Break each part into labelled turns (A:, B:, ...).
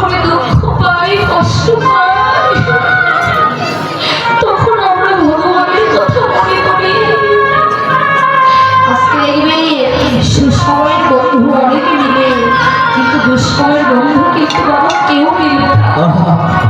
A: যখন দুঃখ পাই কষ্ট পাই তখন আমরা ভগবানের কথা মনে করি। আজকে সুসময়ের বন্ধু অনেকে মিলে কিন্তু দুঃসময়ের বন্ধু কিন্তু বাবা কেউ মিলে না।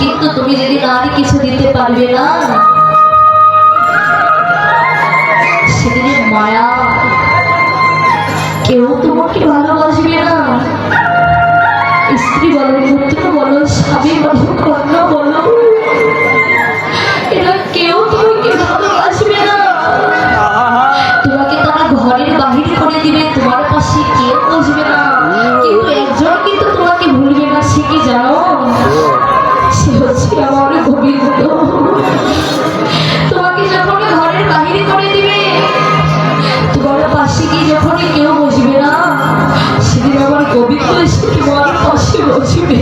A: কিন্তু তুমি যদি নারী কিছু দিতে পারবে না সেদিনের মায়া কেউ তোমাকে ভালোবাসবে না। স্ত্রী বলো, পুত্র বলো, স্বামী বলো, কন্যা বলো, এরা কেউ তোমাকে ভালোবাসবে না। তোমাকে তারা ঘরের বাহির করে দিবে, তোমার পাশে কেউ বসবে না। না সে কি হচ্ছে আমার গোবিন্দ তোমাকে যখন ঘরের বাহিরে করে দিবে তোমার পাশে গিয়ে যখন কেউ বসবে না সেদিন আমার গোবিন্দ এসে তোমার পাশে বসবে।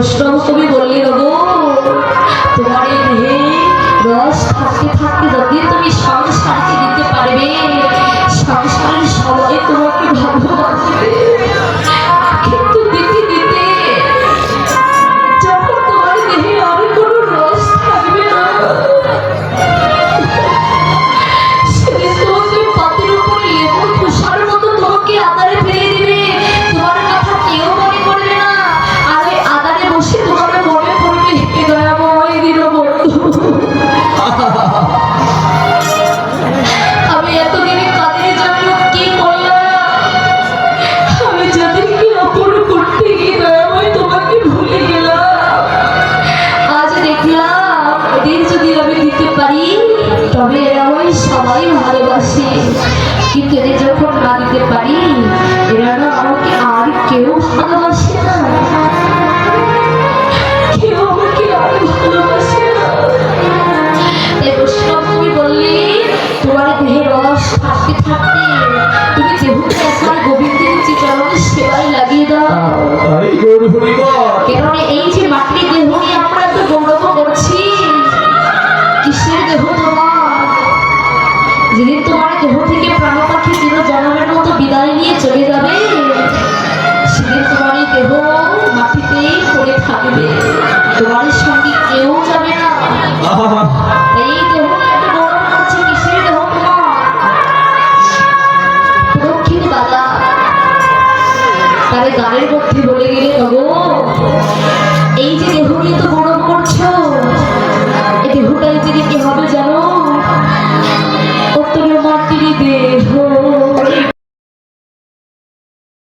A: বৈষ্ণব কবি বললেন গো তোমার এই দেহে রস থাকতে থাকতে যদি তুমি সংসারকে সবাই ভালোবাসে। কিন্তু এদের যখন না দিতে পারি এরা আমাকে আর কেউ ভালোবাসে না। কেউ তুমি বললে, তোমার দেহে রস থাকতে থাকতে যেহেতু একবার গোবিন্দের চরণ সেবায় লাগিয়ে দাও। তারে মধ্যে বলে গেলে